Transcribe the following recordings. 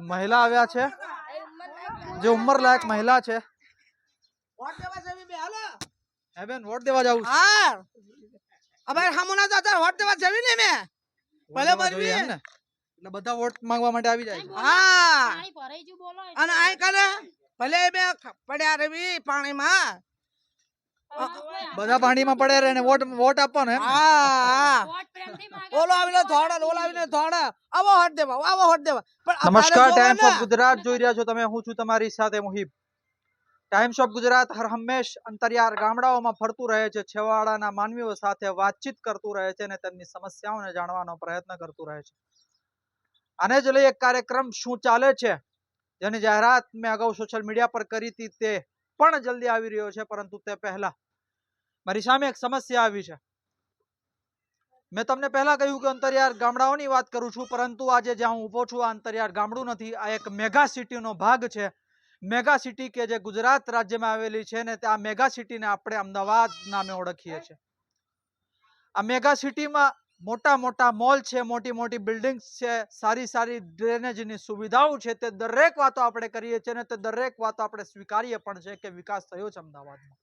મહિલા આવ્યા છે. જે ઉંમર લાયક મહિલા છે. હે બેન વોટ દેવા જાવું હા હવે હમણાં તો વોટ દેવા જવી ને મેં. ભલે ને એટલે બધા વોટ માંગવા માટે આવી જાય હા. અને આય કરે. ભલે બે પડ્યા રેવી પાણીમાં. બધા પાણીમાં પડે રહે ને વોટ વોટ આપવાનો એમ ઓલો આવીને ધોડા ઓલો આવીને ધોડા આવો હોટ દેવા આવો હોટ દેવા. પણ નમસ્કાર ટાઈમ્સ ઓફ ગુજરાત જોઈ રહ્યા છો તમે. હું છું તમારી સાથે મુહિબ ટાઈમ્સ ઓફ ગુજરાત હર હંમેશ અંતરિયાળ ગામડાઓમાં ફરતું રહે છે છેવાડાના માનવીઓ સાથે વાતચીત કરતું રહે છે અને તેમની સમસ્યાઓને જાણવાનો પ્રયત્ન કરતું રહે છે. આને જ લઈ એક કાર્યક્રમ શું ચાલે છે? જેની જાહેરાત મેં અગાઉ સોશિયલ મીડિયા પર કરી હતી તે પણ જલ્દી આવી રહ્યો છે પરંતુ તે પહેલા મારી સામે એક સમસ્યા આવી છે. મેં તમને પહેલા કહ્યું કે અંતરિયાળ ગામડાઓની વાત કરું છું, પરંતુ આજે જ્યાં હું ઊભો છું, આ અંતરિયાળ ગામડું નથી, આ એક મેગા સિટીનો ભાગ છે. મેગા સિટી કે જે ગુજરાત રાજ્યમાં આવેલી છે ને આ મેગા સિટીને આપણે અમદાવાદ નામે ઓળખીએ છીએ. આ મેગા સિટીમાં મોટા મોટા મોલ છે, મોટી મોટી બિલ્ડિંગ્સ છે, સારી સારી ડ્રેનેજની સુવિધાઓ છે, તે દરેક વાતો આપણે કરીએ છીએ અને તે દરેક વાતો આપણે સ્વીકારીએ પણ છે કે વિકાસ થયો છે અમદાવાદમાં.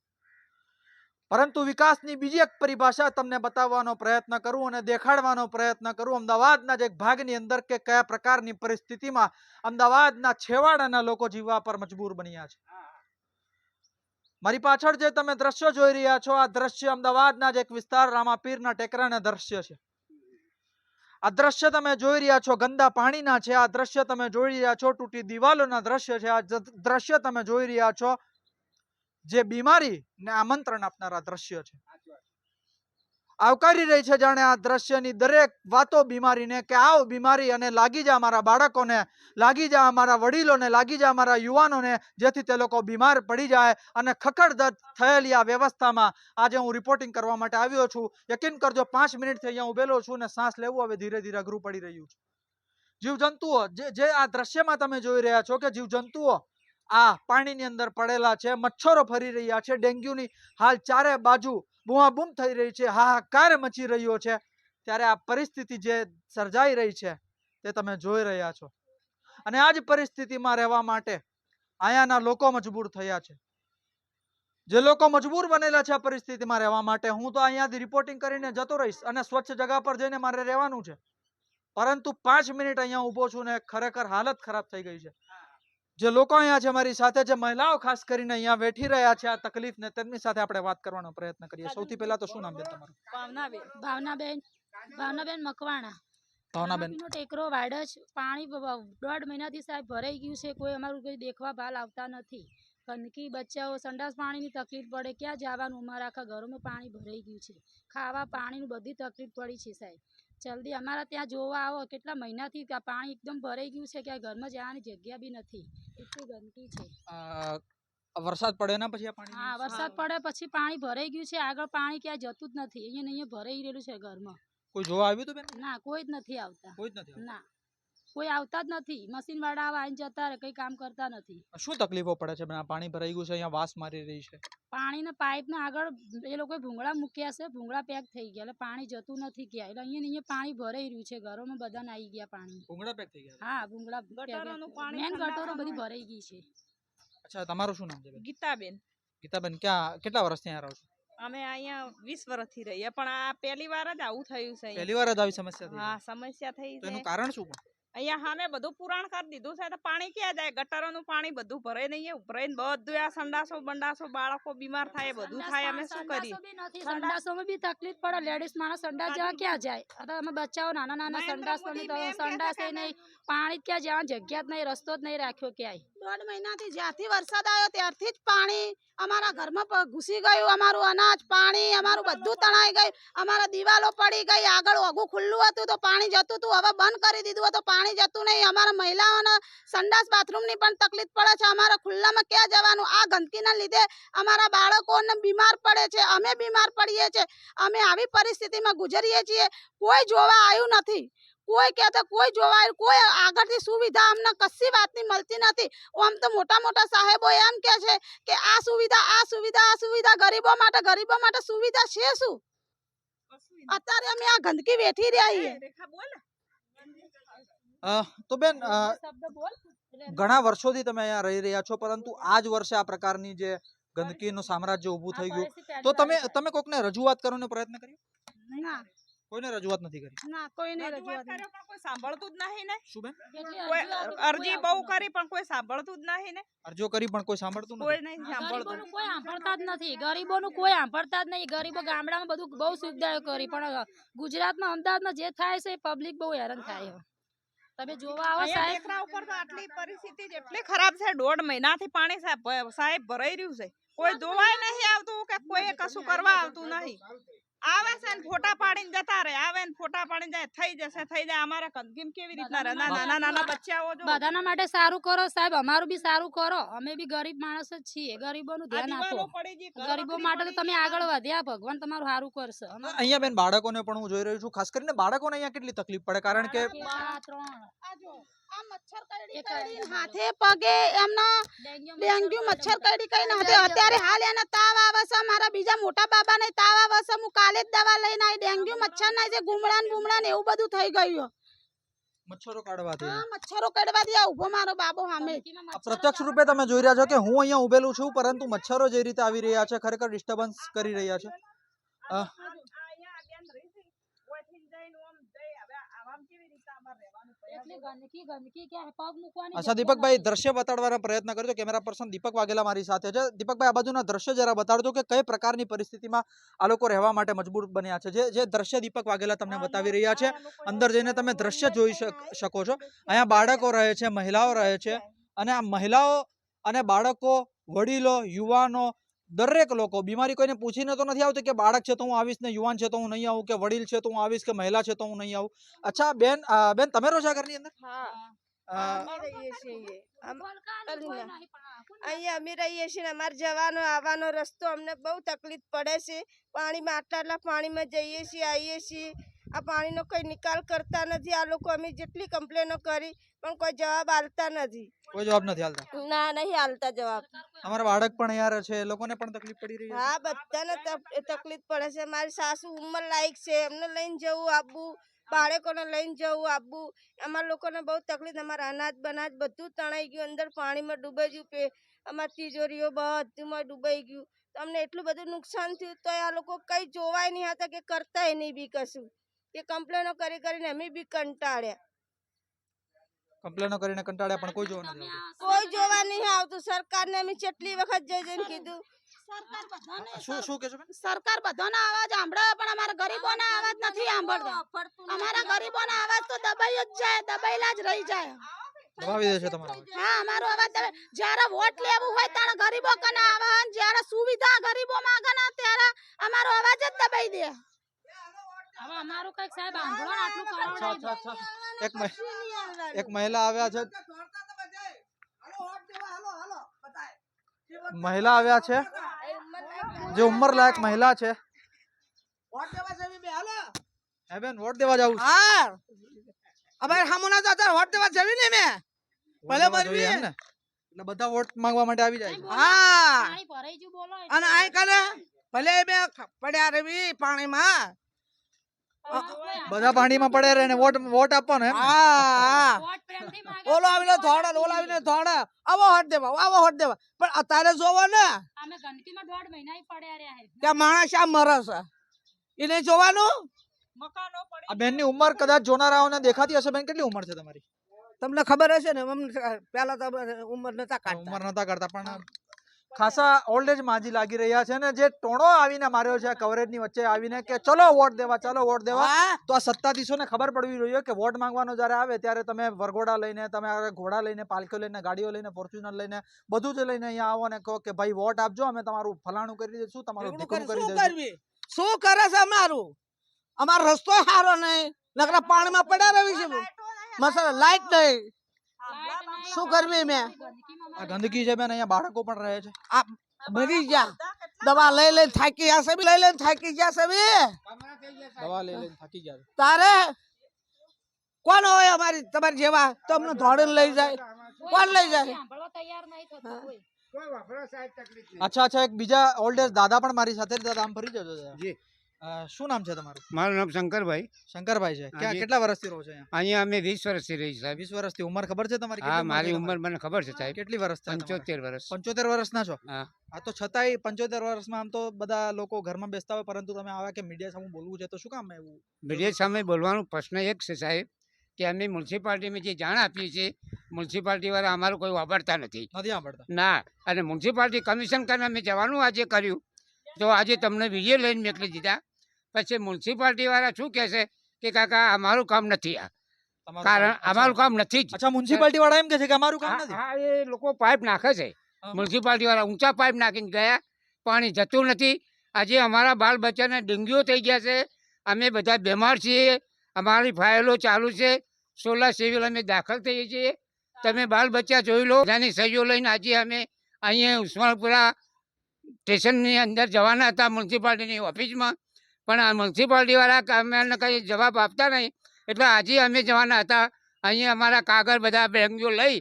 પરંતુ વિકાસની બીજી એક પરિભાષા તમને બતાવવાનો પ્રયત્ન કરું અને દેખાડવાનો પ્રયત્ન કરું. અમદાવાદના જ એક ભાગની અંદર કે કયા પ્રકારની પરિસ્થિતિમાં અમદાવાદના છેવાડાના લોકો જીવવા પર મજબૂર બન્યા છે. મારી પાછળ જે તમે દ્રશ્યો જોઈ રહ્યા છો આ દ્રશ્ય અમદાવાદના જ એક વિસ્તાર રામાપીરના ટેકરાના દ્રશ્ય છે. આ દ્રશ્ય તમે જોઈ રહ્યા છો ગંદા પાણીના છે. આ દ્રશ્ય તમે જોઈ રહ્યા છો તૂટી દિવાલોના દ્રશ્ય છે. આ દ્રશ્ય તમે જોઈ રહ્યા છો જે બીમારી ને આમંત્રણ આપનારા દ્રશ્ય છે. આવકારી રહી છે જાણે આ દ્રશ્યની દરેક વાતો બીમારીને કે આવ બીમારી અને લાગી જા અમારા બાળકોને, લાગી જા અમારા વડીલોને, લાગી જા અમારા યુવાનોને, જેથી તે લોકો બીમાર પડી જાય અને ખખડદત થયેલી આ વ્યવસ્થામાં આજે હું રિપોર્ટિંગ કરવા માટે આવ્યો છું. યકીન કરજો પાંચ મિનિટથી અહીંયા ઉભેલો છું ને શ્વાસ લેવું હવે ધીરે ધીરે અઘરું પડી રહ્યું છે. જીવજંતુઓ, જે જે આ દ્રશ્યમાં તમે જોઈ રહ્યા છો કે જીવજંતુઓ આ પાણીની અંદર પડેલા છે, મચ્છરો ફરી રહ્યા છે, ડેન્ગ્યુની હાલ ચારે બાજુ બૂમાબૂમ થઈ રહી છે, હાહાકાર મચી રહ્યો છે. ત્યારે આ પરિસ્થિતિ જે સર્જાઈ રહી છે તે તમે જોઈ રહ્યા છો. અને આ જ પરિસ્થિતિમાં રહેવા માટે અહીંયાના લોકો મજબૂર થયા છે. જે લોકો મજબૂર બનેલા છે આ પરિસ્થિતિમાં રહેવા માટે, હું તો અહીંયાથી રિપોર્ટિંગ કરીને જતો રહીશ અને સ્વચ્છ જગા પર જઈને મારે રહેવાનું છે. પરંતુ પાંચ મિનિટ અહીંયા ઊભો છું ને ખરેખર હાલત ખરાબ થઈ ગઈ છે. જે લોકો અહીંયા છે અમારી સાથે જે મહિલાઓ ખાસ કરીને અહીંયા બેઠી રહ્યા છે આ તકલીફને તેમની સાથે આપણે વાત કરવાનો પ્રયત્ન કરીએ. સૌથી પહેલા તો શું નામ છે તમારું? ભાવનાબેન ભાવનાબેન ભાવનાબેન મકવાણા. ભાવનાબેન. ટેકરો વાડજ પાણી દોઢ મહિનાથી સાહેબ ભરાઈ ગયું છે કોઈ અમારું કોઈ દેખવા ભાલ આવતા નથી. ગંદકી બચ્ચાઓ સંડાસ પાણીની તકલીફ પડે ક્યાં જવાનું? અમારા આખા ઘરોમાં પાણી ભરાઈ ગયું છે. ખાવા પાણીની બધી તકલીફ પડી છે સાહેબ. જલ્દી અમારા ત્યાં જોવા આવો કેટલા મહિનાથી પાણી એકદમ ભરાઈ ગયું છે કે ઘરમાં જવાની જગ્યા બી નથી. એટલી ગંદકી છે. વરસાદ પડે ના પછી પાણી હા વરસાદ પડે પછી પાણી ભરાઈ ગયું છે આગળ પાણી ક્યાંય જતું જ નથી. અહીંયા અહીંયા ભરાઈ રહેલું છે ઘરમાં. કોઈ જોવા આવ્યું બેન? ના કોઈ જ નથી આવતા. કોઈ જ નથી ના. કોઈ આવતા જ નથી. મશીન વાળા આવા આઈને જતા રહે કઈ કામ કરતા નથી. શું તકલીફો પડે છે? પાણી ભરાઈ ગયું છે અહીંયા વાસ મારી રહી છે. પાણીના પાઇપના આગળ એ લોકો ભૂંગળા મૂક્યા છે ભૂંગળા પેક થઈ ગયા. એટલે પાણી જતું નથી ક્યાંય. એટલે અહીંયા અહીંયા પાણી ભરાઈ રહ્યું છે ઘરોમાં બધાને આવી ગયા પાણી. ભૂંગળા પેક થઈ ગયા હા ભૂંગળા મેન ગટરો બધી ભરાઈ ગઈ છે. અચ્છા તમારું શું નામ છે બેન? ગીતાબેન. ગીતાબેન ક્યાં કેટલા વર્ષથી અહીંયા રહો છો? અમે અહીંયા વીસ વર્ષથી રહીએ પણ આ પહેલી વાર જ આવું થયું છે પહેલી વાર જ આવી સમસ્યા થઈ? હા સમસ્યા થઈ એનું કારણ શું પણ? અહીંયા સામે બધું પુરાણ કરી દીધું છે તો પાણી ક્યાં જાય? ગટરોનું પાણી બધું ભરે નહીં ઉભરે બધું આ સંડાસો બંડાસો બાળકો બીમાર થાય બધું થાય અમે શું કરીએ? સંડાસોમાં બી તકલીફ પડે લેડીઝ માણસ સંડાસ જવા ક્યાં જાય? અમે બચ્ચાઓ નાના નાના સંડાસો સંડાસ નહીં. પાણી ક્યાં જ્યાં જગ્યા જ નહીં, રસ્તો જ નહીં રાખ્યો ક્યાંય. દોઢ મહિનાથી જ્યાંથી વરસાદ આવ્યો ત્યારથી જ પાણી અમારા ઘરમાં ઘૂસી ગયું, અમારું અનાજ, પાણી, અમારું બધું તણાઈ ગયું. અમારા દિવાલો પડી ગઈ, આગળ ઓગું ખુલ્લું હતું તો પાણી જતું હતું, હવે બંધ કરી દીધું હતું પાણી જતું નહીં. અમારા મહિલાઓને સંડાસ બાથરૂમની પણ તકલીફ પડે છે. અમારા ખુલ્લામાં ક્યાં જવાનું? આ ગંદકીના લીધે અમારા બાળકોને બીમાર પડે છે. અમે બીમાર પડીએ છીએ. અમે આવી પરિસ્થિતિમાં ગુજરીએ છીએ. કોઈ જોવા આવ્યું નથી. કોઈ કહેતા કોઈ જોવાય કોઈ આગળથી સુવિધા અમને કશી વાતની મળતી નથી. આમ તો મોટા મોટા સાહેબો એમ કે છે કે આ સુવિધા આ સુવિધા આ સુવિધા ગરીબો માટે ગરીબો માટે સુવિધા છે શું? અત્યારે અમે આ ગંદકી વેઠી રહ્યા તો બેન ઘણા વર્ષોથી તમે અહીંયા રહી રહ્યા છો પરંતુ આ જ વર્ષે આ પ્રકારની જે ગંદકીનું સામ્રાજ્ય ઊભું થઈ ગયું. તો તમે તમે કોકને રજૂઆત કરવાનો પ્રયત્ન કર્યો? ના. કોઈને રજૂઆત નથી કરી? ના કોઈને રજૂઆત કર્યો પણ કોઈ સાંભળતું જ નહીં ને? શું બેન? કોઈ અરજી બહુ કરી પણ કોઈ સાંભળતું જ નહીં ને? અરજીઓ કરી પણ કોઈ સાંભળતું નથી? કોઈ નહીં સાંભળતું. કોઈ સાંભળતા જ નથી. ગરીબોનું કોઈ સાંભળતા જ નહીં. ગરીબો ગામડામાં બધું બહુ સુવિધાઓ કરી. પણ ગુજરાતમાં અમદાવાદમાં જે થાય છે પબ્લિક બહુ હેરાન થાય છે. તમે જોવા આવો સાહેબ. ટેકરા ઉપર તો આટલી પરિસ્થિતિ જ એટલી ખરાબ છે. દોઢ મહિનાથી પાણી સાહેબ સાહેબ ભરાઈ રહ્યું છે. કોઈ જોવાય નહીં આવતું કે કોઈ કશું કરવા આવતું નહીં. આવે છે ને ફોટા પાડીને જતા રહે આવે ને ફોટા પાડીને જાય થઈ જશે થઈ જાય અમારા કંદગીમ કેવી રીતના રહે નાના નાના બચ્ચાઓ જો. બધાના માટે સારું કરો સાહેબ અમારું બી સારું કરો અમે બી ગરીબ માણસ જ છીએ ગરીબોનું ધ્યાન આપો. ગરીબો માટે તો તમે આગળ વધ્યા ભગવાન તમારું સારું કરશે. અહીંયા બેન બાળકોને પણ હું જોઈ રહ્યો છું ખાસ કરીને બાળકોને અહીંયા કેટલી તકલીફ પડે કારણ કે ત્રણ. હાથે પગે એમના ડેન્ગ્યુ મચ્છર કરડી કઈ હાથે અત્યારે હાલ એને તાવ આવે છે. મારા બીજા મોટા બાબાને તાવ આવે છે. હું કાલે જ દવા લઈને આવી ડેન્ગ્યુ મચ્છર ના જે ગુમડા ને બુમડા ને એવું બધું થઈ ગયું. મચ્છરો કાઢવાથી આ મચ્છરો કડવા દે. ઊભો મારો બાબો સામે. પ્રત્યક્ષ રૂપે તમે જોઈ રહ્યા છો કે હું અહીંયા ઉભેલું છું પરંતુ મચ્છરો જે રીતે આવી રહ્યા છે ખરેખર ડિસ્ટર્બન્સ કરી રહ્યા છે અ, આ અહીંયા આ બેન રહી છે, ઓયથી જઈને ઓમ જઈ, હવે આવામાં કેવી રીતે અમારે રહેવાનું પડે? એટલી ગંદકી ગંદકી ક્યાં પગ મૂકવાની અચ્છા દીપકભાઈ. દ્રશ્ય બતાડવાનો પ્રયત્ન કરજો કેમેરા પર્સન દીપક વાઘેલા મારી સાથે છે. દીપકભાઈ આ બાજુના દ્રશ્ય જરા બતાડજો કે કઈ પ્રકારની પરિસ્થિતિમાં આ લોકો રહેવા માટે મજબૂર બન્યા છે. જે જે દ્રશ્ય દીપક વાઘેલા તમને બતાવી રહ્યા છે. અંદર જઈને તમે દ્રશ્ય જોઈ શક- શકો છો. અહીંયા બાળકો રહે છે મહિલાઓ રહે છે. અને આ મહિલાઓ અને બાળકો વડીલો યુવાનો દરેક લોકો બીમારી કોઈને પૂછીને તો નથી આવતી કે બાળક છે તો હું આવીશ ને યુવાન છે તો હું નહીં આવું કે વડીલ છે તો હું આવીશ કે મહિલા છે તો હું નહીં આવું. અચ્છા બેન બેન તમે રહો ઘરની અંદર? અહીંયા. અમે રહીએ છીએ અમારે જવાનો આવવાનો રસ્તો અમને બહુ તકલીફ પડે છે. પાણીમાં આટલા આટલા પાણીમાં જઈએ છીએ આવીએ છીએ. આ પાણીનો કોઈ નિકાલ કરતા નથી. આ લોકો અમે જેટલી કમ્પ્લેનો કરી પણ કોઈ જવાબ આલતા નથી. કોઈ જવાબ નથી આલતા ના નહીં આલતા જવાબ. અમારા બાળક પણ યાર છે. એ લોકોને પણ તકલીફ પડી રહી છે. હા બધાને તકલીફ પડે છે. મારી સાસુ ઉંમર લાયક છે. એમને લઈને જવું આપવું બાળકોને લઈને જવું આપવું. અમારા લોકોને બહુ તકલીફ. અમારા અનાજ બનાજ બધું તણાઈ ગયું. અંદર પાણીમાં ડૂબાઈ ગયું. પે અમારી તિજોરીઓ બધુંમાં ડૂબાઈ ગયું. તો અમને એટલું બધું નુકસાન થયું. તો આ લોકો કંઈ જોવાય નહીં. હતા કે કરતાય નહીં બી કશું. કે કમ્પ્લેનો કરી કરીને અમે બી કંટાળ્યા. કમ્પ્લેનો કરીને કંટાળ્યા પણ કોઈ જોવા નથી કોઈ જોવા નહીં આવતું. સરકારને અમે કેટલી વખત જઈ જઈને કીધું. સરકાર બધાને શું શું સરકાર બધાના અવાજ સાંભળે પણ અમારા ગરીબોના અવાજ નથી સાંભળતો. અમારા ગરીબોના અવાજ તો દબાઈ જ જાય દબાયેલા જ રહી જાય. દબાવી દે તમારો હા અમારો અવાજ દબાઈ જ્યારે વોટ લેવું હોય ત્યારે ગરીબો કને આવે અને જ્યારે સુવિધા ગરીબો માંગે ને ત્યારે અમારો અવાજ જ દબાઈ દે. હવે અમારું કંઈક સાહેબ આંભળો આટલું અચ્છા કરાવડાવી અચ્છા દો. અચ્છા એક એક મહિલા આવ્યા છે. મહિલા આવ્યા છે. જે ઉંમર લાયક મહિલા છે. હે બેન વોટ દેવા જાવું હા અમારે હામુના તો અત્યારે વોટ દેવા જવી ને મેં. ભલે ને. એટલે બધા વોટ માંગવા માટે આવી જાય હા અને આય કને ભલે મેં પડ્યા રેવી પાણીમાં. બધા પાણીમાં પડે રહે ને વોટ વોટ આપવાનો એમ હા હા. વોટ પ્રેમથી માગે ઓલો આવીને ધોડે ઓલો આવીને ધોડે આવો હટ દેવા આવો હટ દેવા. પણ અત્યારે જોવો ને. અમે ગંદકીમાં દોઢ મહિના પડ્યા રહ્યા છે માણસ આ મરે છે. એને જોવાનું? મકાનો પડી આ બેનની ઉંમર કદાચ જોનારાઓને દેખાતી હશે બેન કેટલી ઉંમર છે તમારી? તમને ખબર હશે ને પેલા તો ઉંમર નતા કાઢતા. ઉંમર નતા કરતા પણ ખાસા ઓલ્ડ એજ માજી લાગી રહ્યા છે ને જે ટોણો આવીને માર્યો છે કવરેજની વચ્ચે આવીને કે ચલો વોટ દેવા ચલો વોટ દેવા. તો આ સત્તાધીશોને ખબર પડવી જોઈએ કે વોટ માંગવાનો જ્યારે આવે ત્યારે તમે વરઘોડા લઈને તમે ઘોડા લઈને પાલખીઓ લઈને ગાડીઓ લઈને ફોર્ચ્યુનર લઈને બધું જ લઈને અહીંયા આવો ને કહો કે ભાઈ વોટ આપજો અમે તમારું ફલાણું કરી દઈશું તમારું ઢીકણું કરી શું દઈશું. શું કરે છે અમારું? અમારો રસ્તો સારો નહીં. નકરા પાણીમાં પડ્યા રહી છે મસાલા લાઈટ નહીં, શું કરવી મેં? આ ગંદકી છે બેન અહીંયા બાળકો પણ રહે છે. આ મરી ગયા. દવા લઈ લઈને થાકી ગયા છે બી લઈ લઈને થાકી ગયા છે દવા લઈ લઈને થાકી ગયા તારે? કોણ હોય અમારી તમારી જેવા? તમને અમને ધોડીને લઈ જાય. કોણ લઈ જાય? સાંભળવા તૈયાર નહીં થતું કોઈ અચ્છા અચ્છા એક બીજા ઓલ્ડ એજ દાદા પણ મારી સાથે દાદા આમ ફરી જજો જરા. શું નામ છે તમારું? મારું નામ શંકરભાઈ. શંકરભાઈ છે. ક્યાં કેટલા વર્ષથી રહો છો અહીંયા? અમે વીસ વર્ષથી રહી સાહેબ. વીસ વર્ષથી. ઉંમર ખબર છે તમારી? હા મારી ઉંમર મને ખબર છે સાહેબ. કેટલી વર્ષ પંચોતેર વર્ષ. પંચોતેર વર્ષના છો? હા. આ તો છતાંય પંચોતેર વર્ષમાં આમ તો બધા લોકો ઘરમાં બેસતા હોય પરંતુ તમે આવા કે મીડિયા સામે બોલવું છે તો શું કામ એવું? મીડિયા સામે બોલવાનો પ્રશ્ન એક છે સાહેબ કે અમે મ્યુનિસિપાલિટીમાં જે જાણ આપીએ છીએ મ્યુનિસિપાલિટી વાળા અમારું કોઈ વાપરતા નથી. નથી સાંભળતા ના અને મ્યુનિસિપાલિટી કમિશન કરીને અમે જવાનું આજે કર્યું. તો આજે તમને વીડિયો લઈને મોકલી દીધા. પછી મ્યુનિસિપાલિટી વાળા શું કહે છે કે કાકા અમારું કામ નથી આ. કારણ અમારું કામ નથી અચ્છા મ્યુનિસિપાલિટી વાળા એમ કે છે કે અમારું કામ નથી. હા, એ લોકો પાઇપ નાખે છે. મ્યુનિસિપાલિટી વાળા ઊંચા પાઇપ નાખીને ગયા પાણી જતું નથી. આજે અમારા બાળ બચ્ચાને ડેન્ગ્યુ થઈ ગયા છે. અમે બધા બીમાર છીએ. અમારી ફાઇલો ચાલુ છે. સોલા સિવિલ અમે દાખલ થઈએ છીએ. તમે બાળ બચ્ચા જોઈ લો. બધાની સહીઓ લઈને આજે અમે અહીંયા ઉસ્માનપુરા સ્ટેશનની અંદર જવાના હતા મ્યુનિસિપાલિટીની ઓફિસમાં. પણ આ મ્યુનિસિપાલિટીવાળા અમને કંઈ જવાબ આપતા નહીં. એટલે આજે અમે જવાના હતા. અહીંયા અમારા કાગળ બધા બેંગો લઈ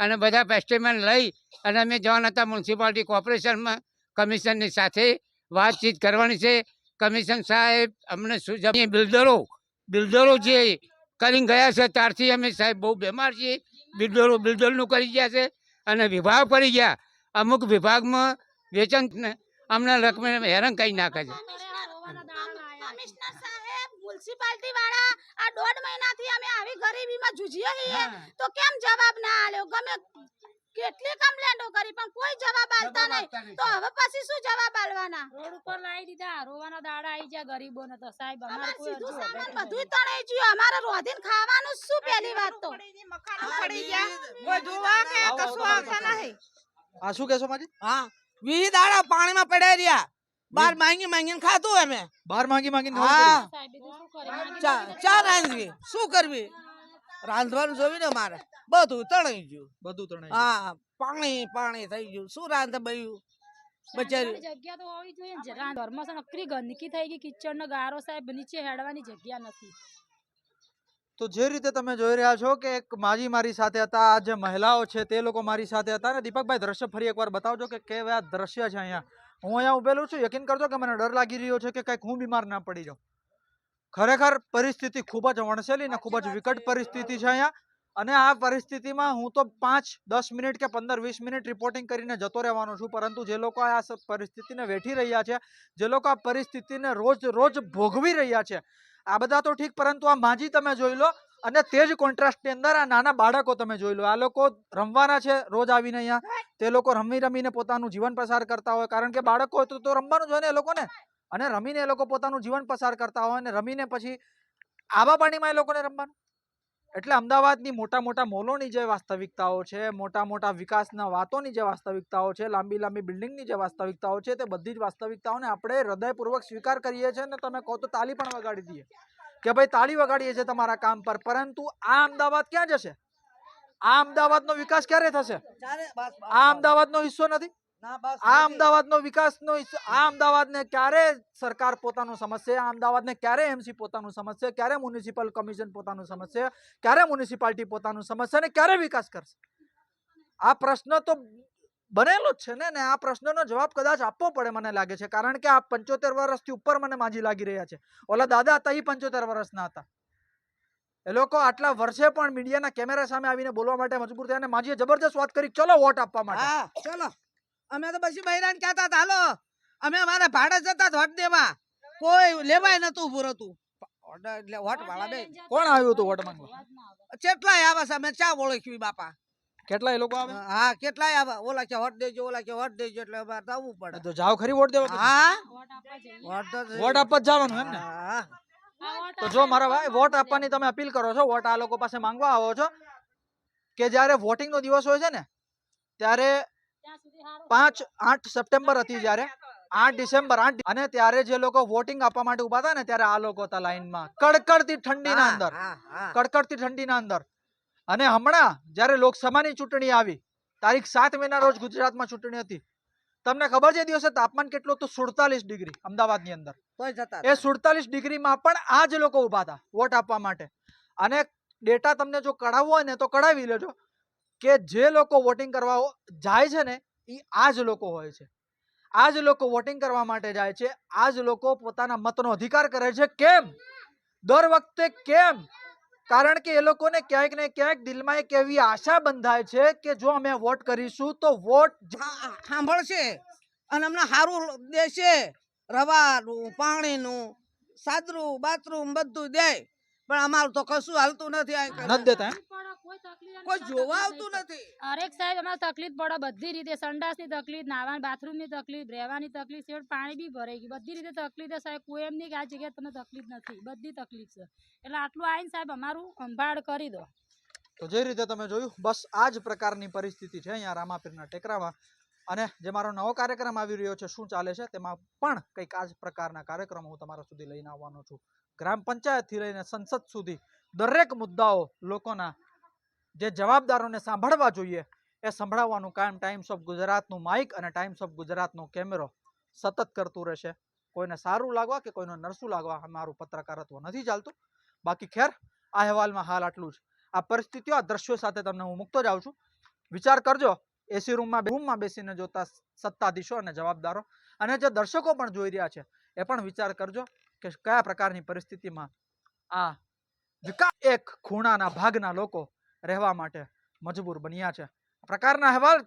અને બધા પેસ્ટમેન્ટ લઈ અને અમે જવાના હતા મ્યુનિસિપાલિટી કોર્પોરેશનમાં કમિશનની સાથે વાતચીત કરવાની છે. કમિશન સાહેબ, અમને શું બિલ્ડરો બિલ્ડરો જે કરીને ગયા છે, ત્યારથી અમે સાહેબ બહુ બીમાર છીએ. બિલ્ડરો બિલ્ડરનું કરી ગયા છે અને વિભાગ પડી ગયા. અમુક વિભાગમાં વેચાણ અમને રકમ હેરાન કરી નાખે છે. કમિશનર સાહેબ મ્યુનિસિપાલિટી વાળા આ દોઢ મહિનાથી અમે આવી ગરીબીમાં જુજીએ છીએ. તો કેમ જવાબ ના આલ્યો? ગમે કેટલી કમ્પ્લેન્ટો કરી પણ કોઈ જવાબ આલતા નહીં. તો હવે પછી શું જવાબ આલવાના? રોડ ઉપર લાવી દીધા રોવાના દાડા આવી ગયા ગરીબોને તો સાહેબ અમારે કોઈ સીધું સામાન બધું તણાઈ ગયું. અમારે રોધીન ખાવાનું શું પહેલી વાત તો? મકાન પડી ગયા. કોઈ ધોવા કે કશું આવતા. નહીં? આ શું કહેશો માજી? હા. વીસ દાડા પાણીમાં પડ્યા રહ્યા. બાર માંગી માંગીને ખાધું અમે. બાર માંગી માંગીને હા. ચા રાંધવી. શું કરવી? રાંધવાનું જોયું ને મારે? બધું તણાઈ ગયું. બધું તણાઈ હા પાણી પાણી થઈ ગયું. શું રાંધે બયું? બચારી જગ્યા તો હોવી જોઈએ ને. જરા ઘરમાં છે ને નકરી ગંદકી થઈ ગઈ. કિચન નો ગારો સાહેબ નીચે હેડવાની જગ્યા નથી. તો જે રીતે તમે જોઈ રહ્યા છો કે એક માજી મારી સાથે હતા આ જે મહિલાઓ છે તે લોકો મારી સાથે હતા ને. દીપકભાઈ દ્રશ્ય ફરી એકવાર બતાવજો કે કેવા દ્રશ્ય છે અહીંયા. હું અહીંયા ઉભેલું છું યકીન કરજો કે મને ડર લાગી રહ્યો છે કે કંઈક હું બીમાર ના પડી જાઉં. ખરેખર પરિસ્થિતિ ખૂબ જ વણસેલી ને ખૂબ જ વિકટ પરિસ્થિતિ છે અહીંયા. અને આ પરિસ્થિતિમાં હું તો પાંચ દસ મિનિટ કે પંદર વીસ મિનિટ રિપોર્ટિંગ કરીને જતો રહેવાનો છું પરંતુ જે લોકો આ પરિસ્થિતિને વેઠી રહ્યા છે જે લોકો આ પરિસ્થિતિને રોજ રોજ ભોગવી રહ્યા છે આ બધા તો ઠીક પરંતુ આ માજી તમે જોઈ લો અને તે જ કોન્ટ્રાસ્ટની અંદર આ નાના બાળકો તમે જોઈ લો, આ લોકો રમવાના છે રોજ આવીને અહીંયા. તે લોકો રમી રમીને પોતાનું જીવન પસાર કરતા હોય, કારણ કે બાળકો હોય તો રમવાનું જ હોય ને એ લોકોને. અને રમીને એ લોકો પોતાનું જીવન પસાર કરતા હોય અને રમીને પછી આવા પાણીમાં એ લોકોને રમવાનું. એટલે અમદાવાદની મોટા મોટા મોલોની જે વાસ્તવિકતાઓ છે, મોટા મોટા વિકાસના વાતોની જે વાસ્તવિકતાઓ છે, લાંબી લાંબી બિલ્ડિંગની જે વાસ્તવિકતાઓ છે, તે બધી જ વાસ્તવિકતાઓને આપણે હૃદયપૂર્વક સ્વીકાર કરીએ છીએ અને તમે કહો તો તાલી પણ વગાડી દઈએ. કે ભાઈ તાળી વગાડીએ છીએ તમારા કામ પર પરંતુ આ અમદાવાદ ક્યાં જશે? આ અમદાવાદનો વિકાસ ક્યારે થશે? આ અમદાવાદનો હિસ્સો નથી? આ અમદાવાદનો વિકાસનો આ અમદાવાદને ક્યારે સરકાર પોતાનું સમજશે? આ અમદાવાદને ક્યારે એમસી પોતાનું સમજશે? ક્યારે મ્યુનિસિપલ કમિશન પોતાનું સમજશે? ક્યારે મ્યુનિસિપાલિટી પોતાનું સમજશે? અને ક્યારે વિકાસ કરશે? આ પ્રશ્ન તો બનેલો જ છે ને ને આ પ્રશ્નનો જવાબ કદાચ આપવો પડે મને લાગે છે. કારણ કે આ પંચોતેર વર્ષથી ઉપર મને માજી લાગી રહ્યા છે. ઓલા દાદા હતા એ પંચોતેર વર્ષના હતા. એ લોકો આટલા વર્ષે પણ મીડિયાના કેમેરા સામે આવીને બોલવા માટે મજબૂર થયા અને માજીએ જબરદસ્ત વાત કરી ચલો વોટ આપવા માટે. ચલો. અમે તો પછી બહેરાન કહેતા હતા હાલો અમે અમારા ભાડે જતા હતા વોટ દેવા. કોઈ લેવાય નતું ઉભું રહેતું. ઓર્ડર એટલે વોટ વાળા બે. કોણ આવ્યું હતું વોટ માંગવા? કેટલાય આવે છે અમે ચા ઓળખવી બાપા. કેટલા લોકો આવે? હા કેટલાય આવે? ઓલા કે વોટ દેજો ઓલા કે વોટ દેજો એટલે અમારે તો આવવું પડે. તો જાવ ખરી વોટ દેવા હા? વોટ આપવા તો વોટ આપવા જવાનું એમ ને? હા તો જો મારા ભાઈ વોટ આપવાની તમે અપીલ કરો છો વોટ આ લોકો પાસે માંગવા આવો છો કે જ્યારે વોટિંગ નો દિવસ હોય છે ને ત્યારે પાંચ આઠ સપ્ટેમ્બર હતી જ્યારે આઠ ડિસેમ્બર આઠ અને ત્યારે જે લોકો વોટિંગ આપવા માટે ઊભા હતા ને ત્યારે આ લોકો હતા લાઈનમાં. કડકડતી ઠંડીના અંદર. હા, હા. કડકડતી ઠંડીના અંદર. અને હમણાં જ્યારે લોકસભાની ચૂંટણી આવી તારીખ સાત મેના રોજ ગુજરાતમાં ચૂંટણી હતી. તમને ખબર છે દિવસે તાપમાન કેટલું હતું? સુડતાલીસ ડિગ્રી અમદાવાદની અંદર. એ સુડતાલીસ ડિગ્રીમાં પણ આ જ લોકો ઊભા હતા વોટ આપવા માટે. અને ડેટા તમને જો કઢાવવો હોય ને તો કઢાવી લેજો કે જે લોકો વોટિંગ કરવા જાય છે ને એ આ જ લોકો હોય છે. આ જ લોકો વોટિંગ કરવા માટે જાય છે. આ જ લોકો પોતાના મતનો અધિકાર કરે છે. કેમ? દર વખતે કેમ? કારણ કે એ લોકોને ક્યાંક ને ક્યાંક દિલમાં એક એવી આશા બંધાય છે કે જો અમે વોટ કરીશું તો વોટ સાંભળશે અને અમને સારું દેશે રવાનું પાણીનું સાદરું બાથરૂમ બધું દે પણ અમારું તો કશું હાલતું નથી. નથી દેતા? કોઈ તકલીફ એમ કોઈ તકલીફ જોવા આવતું નથી. હરેક સાહેબ અમારે તકલીફ પડે બધી રીતે. સંડાસની તકલીફ નાવાની બાથરૂમની તકલીફ રહેવાની તકલીફ છે પાણી બી ભરાઈ ગયું. બધી રીતે તકલીફ છે સાહેબ. કોઈ એમ નહીં કે આ જગ્યાએ તમને તકલીફ નથી. બધી તકલીફ છે. એટલે આટલું આવીને સાહેબ અમારું સંભાળ કરી દો. તો જે રીતે તમે જોયું બસ આ જ પ્રકારની પરિસ્થિતિ છે અહીંયા રામાપીરના ટેકરામાં. અને જે મારો નવો કાર્યક્રમ આવી રહ્યો છે શું ચાલે છે તેમાં પણ કંઈક આ જ પ્રકારના કાર્યક્રમો હું તમારા સુધી લઈને આવવાનો છું. ગ્રામ પંચાયતથી લઈને સંસદ સુધી દરેક મુદ્દાઓ લોકોના જે જવાબદારોને સાંભળવા જોઈએ, એ સંભળાવવાનું કામ ટાઈમ્સ ઓફ ગુજરાતનું માઇક અને ટાઈમ્સ ઓફ ગુજરાતનો કેમેરો સતત કરતું રહેશે. કોઈને સારું લાગવા કે કોઈને નરસું લાગવા અમારું પત્રકારત્વ નથી ચાલતું. બાકી ખેર, આ અહેવાલમાં હાલ આટલું જ. આ પરિસ્થિતિઓ, આ દ્રશ્યો સાથે તમને હું મૂકતો જાઉં છું. વિચાર કરજો એસી રૂમમાં રૂમમાં બેસીને જોતા સત્તાધીશો અને જવાબદારો અને જે દર્શકો પણ જોઈ રહ્યા છે, એ પણ વિચાર કરજો કે કયા પ્રકારની પરિસ્થિતિમાં આ વિકાસ એક ખૂણાના ભાગના લોકો રહેવા માટે મજબૂર બન્યા છે. પ્રકારના અહેવાલ